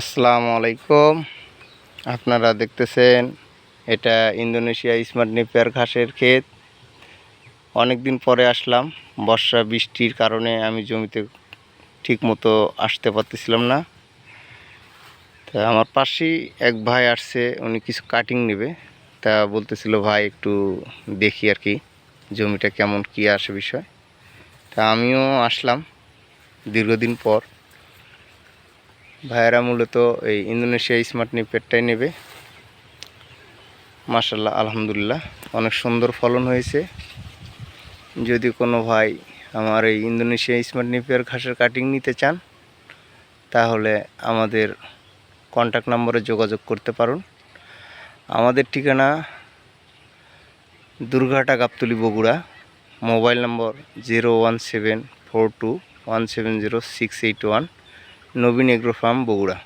আসসালামু আলাইকুম। আপনারা দেখতেছেন, এটা ইন্দোনেশিয়া স্মার্ট নেপিয়ার ঘাসের ক্ষেত। অনেক দিন পরে আসলাম, বর্ষা, বৃষ্টির কারণে আমি জমিতে ঠিক মতো আসতে পারতেছিলাম না। তা আমার পাশেই এক ভাই আসছে, উনি কিছু কাটিং নেবে। তা বলতেছিল, ভাই, একটু দেখি আর কি, জমিটা কেমন, কী আসে বিষয়? তা আমিও আসলাম। দীর্ঘদিন পর ভাইয়েরা মূলত এই ইন্দোনেশিয়া স্মার্ট নিপেরটাই নেবে। মাসাল্লাহ আলহামদুলিল্লাহ, অনেক সুন্দর ফলন হয়েছে। যদি কোনো ভাই আমার এই ইন্দোনেশিয়া স্মার্ট নিপের ঘাসের কাটিং নিতে চান, তাহলে আমাদের কন্ট্যাক্ট নম্বরে যোগাযোগ করতে পারুন। আমাদের ঠিকানা Durgahata Gabtali Bogura, mobile number zero one seven four two one seven zero six eight one. Nabin agro farm Bogura.